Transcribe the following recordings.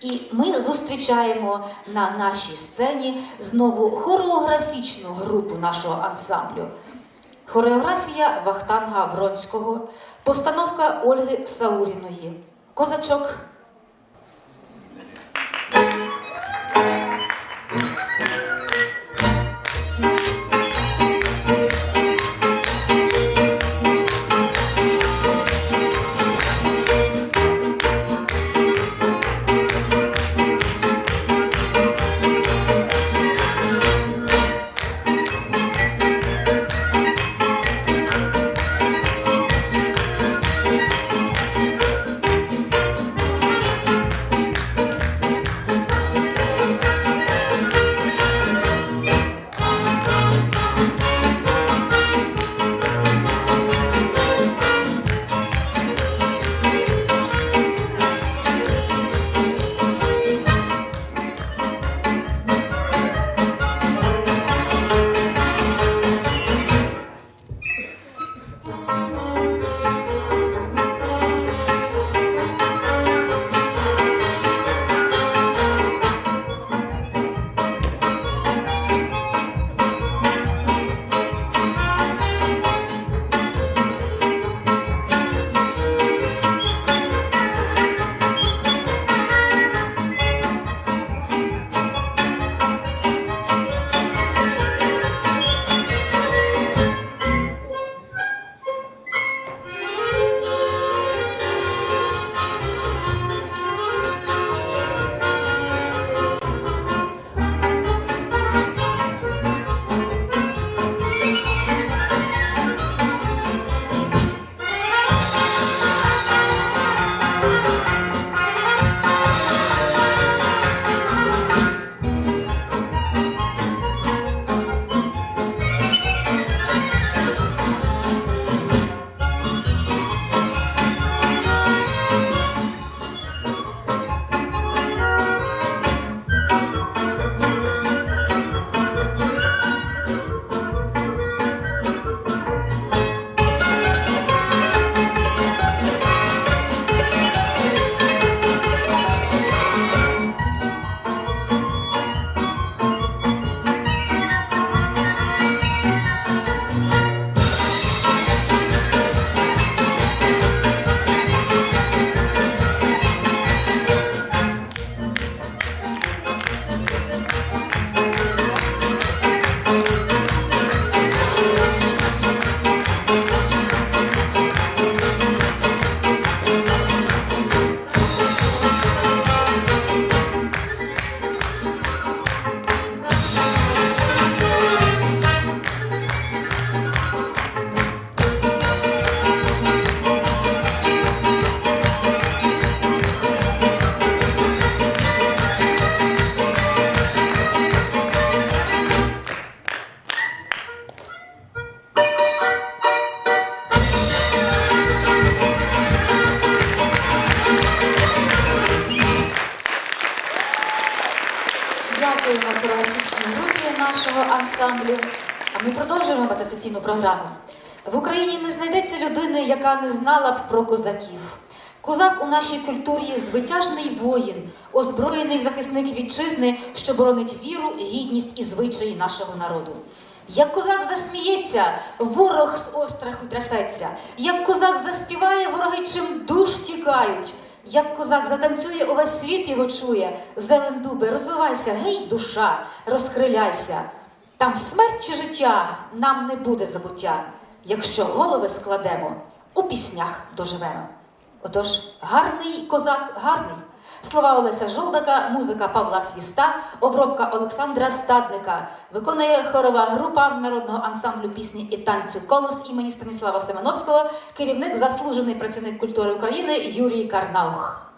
І ми зустрічаємо на нашій сцені знову хореографічну групу нашого ансамблю. Хореографія Вахтанга Вронського, постановка Ольги Сауріної. Козачок. Ансамблю. А ми продовжуємо атестаційну програму. В Україні не знайдеться людини, яка не знала б про козаків. Козак у нашій культурі звитяжний воїн, озброєний захисник вітчизни, що боронить віру, гідність і звичаї нашого народу. Як козак засміється, ворог з остраху трясеться. Як козак заспіває, вороги чим душ тікають. Як козак затанцює, увесь світ його чує. Зелен дуби, розвивайся, гей, душа, розкриляйся. Там смерть чи життя нам не буде забуття, якщо голови складемо, у піснях доживемо. Отож, гарний козак, гарний. Слова Олеся Жолдака, музика Павла Свіста, обробка Олександра Стадника. Виконує хорова група народного ансамблю пісні і танцю Колос імені Станіслава Семеновського, керівник заслужений працівник культури України Юрій Карнаух.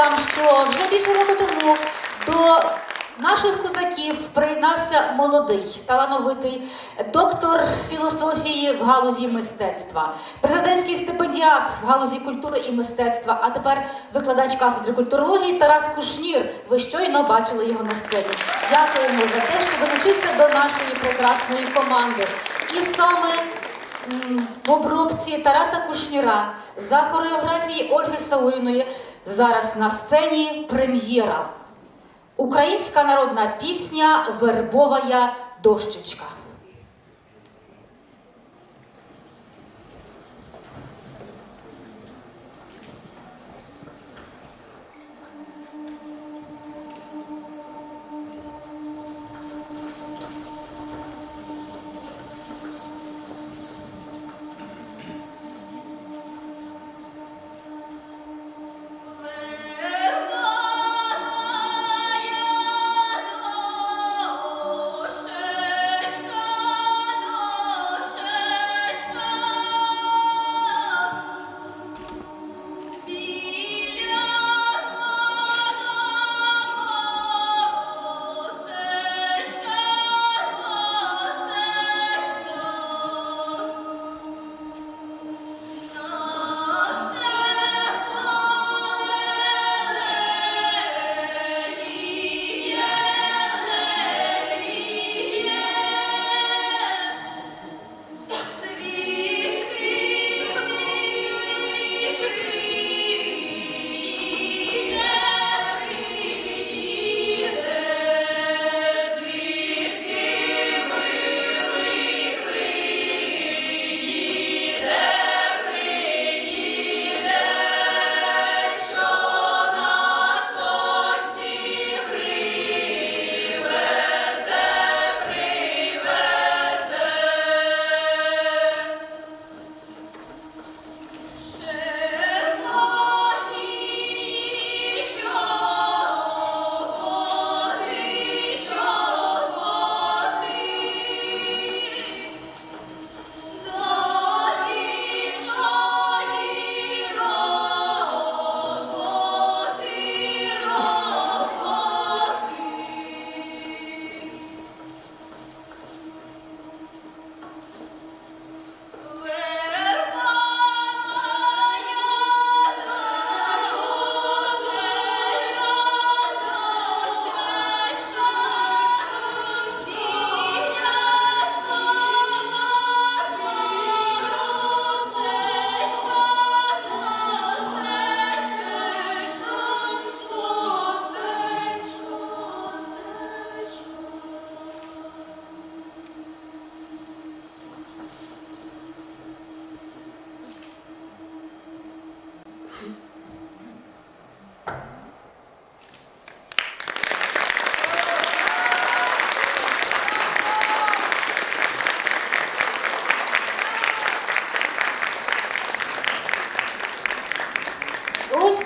Вам, що вже більше року тому до наших козаків приєднався молодий, талановитий доктор філософії в галузі мистецтва, президентський стипендіат в галузі культури і мистецтва, а тепер викладач кафедри культурології Тарас Кушнір. Ви щойно бачили його на сцені. Дякуємо за те, що долучився до нашої прекрасної команди. І саме в обробці Тараса Кушніра за хореографії Ольги Сауріної зараз на сцені прем'єра. Українська народна пісня Вербовая дощечка.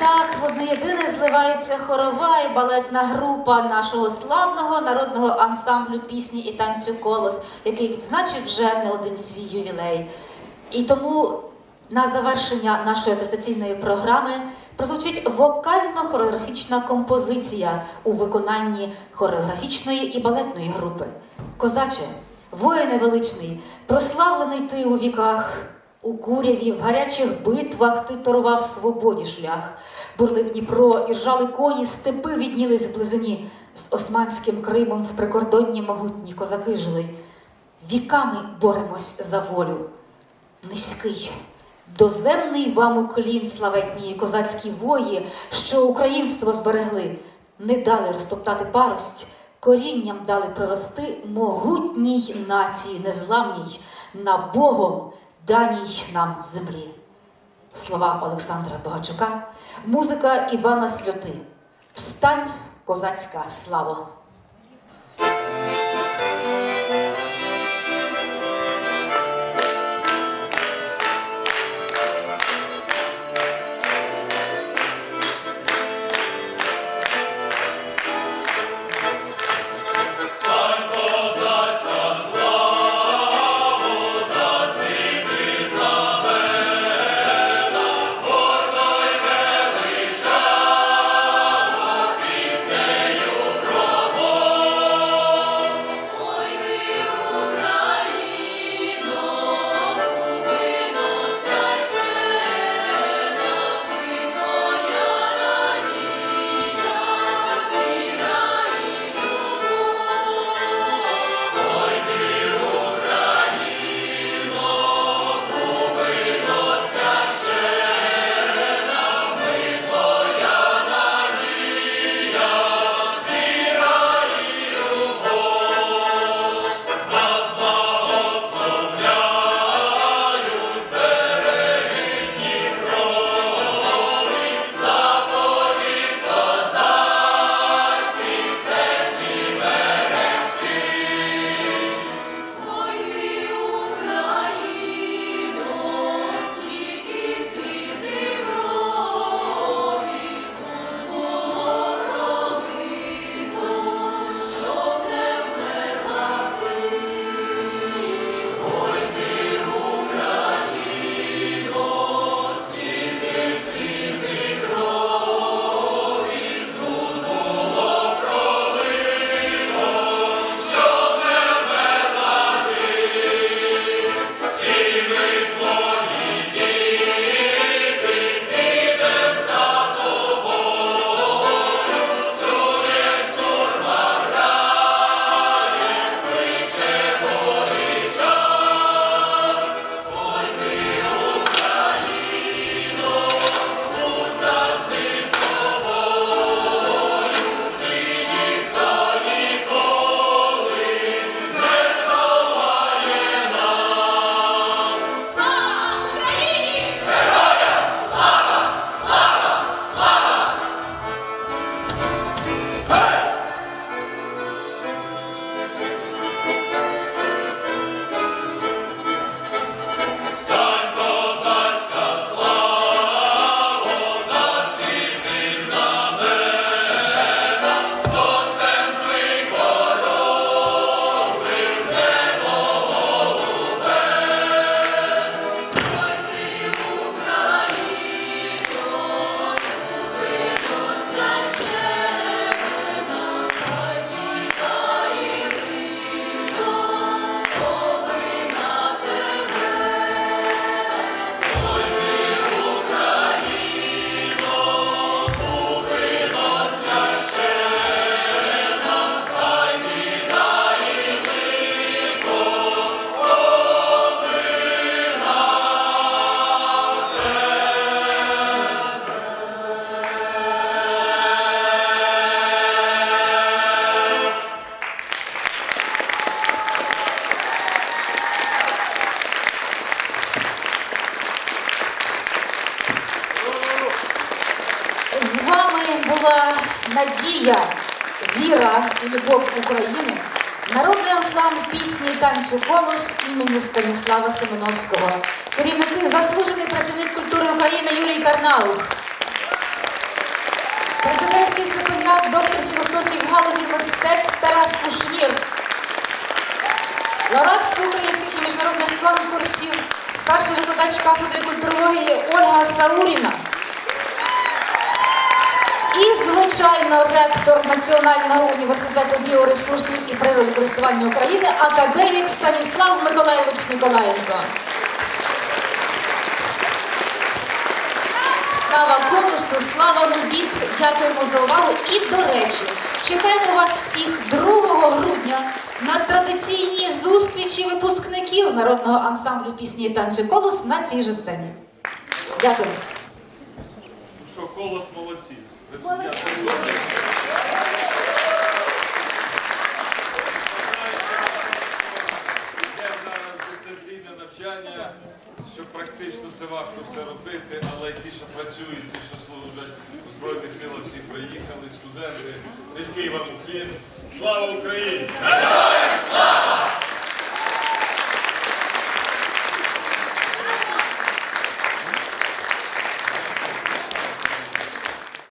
Так в одне єдине зливається хорова і балетна група нашого славного народного ансамблю пісні і танцю колос, який відзначив вже не один свій ювілей. І тому на завершення нашої атестаційної програми прозвучить вокально-хореографічна композиція у виконанні хореографічної і балетної групи. Козаче, воїне величний, прославлений ти у віках. У куряві, в гарячих битвах ти торував свободі шлях. Бурлив Дніпро і ржали коні, степи віднілись в близині. З османським Кримом в прикордонні могутні козаки жили. Віками боремось за волю. Низький, доземний вам уклін, славетні козацькі вої, що українство зберегли, не дали розтоптати парость, корінням дали прорости могутній нації незламній, на Богом даній нам землі. Слова Олександра Богачука, музика Івана Сльоти. Встань, козацька слава! Надія, віра і любов України. Народний ансамбль пісні і танцю колос імені Станіслава Семеновського. Керівники заслужений працівник культури України Юрій Карнаух. Президентський стипендіат, доктор філософії галузі мистецтв Тарас Кушнір. Лауреат всеукраїнських і міжнародних конкурсів, старший викладач кафедри культурології Ольга Сауріна. І, звичайно, ректор Національного університету біоресурсів і природокористування України, академік Станіслав Миколаєвич Ніколаєнко. Слава конусу, слава Нубіт, дякуємо за увагу. І, до речі, чекаємо вас всіх 2 грудня на традиційній зустрічі випускників народного ансамблю пісні і танцю колос на цій же сцені. Дякую. Що, колос молодці. Йде зараз дистанційне навчання, що практично це важко все робити, але ті, що працюють, ті, що служать у Збройних силах, всі приїхали, студенти. Низький вам уклін. Слава Україні!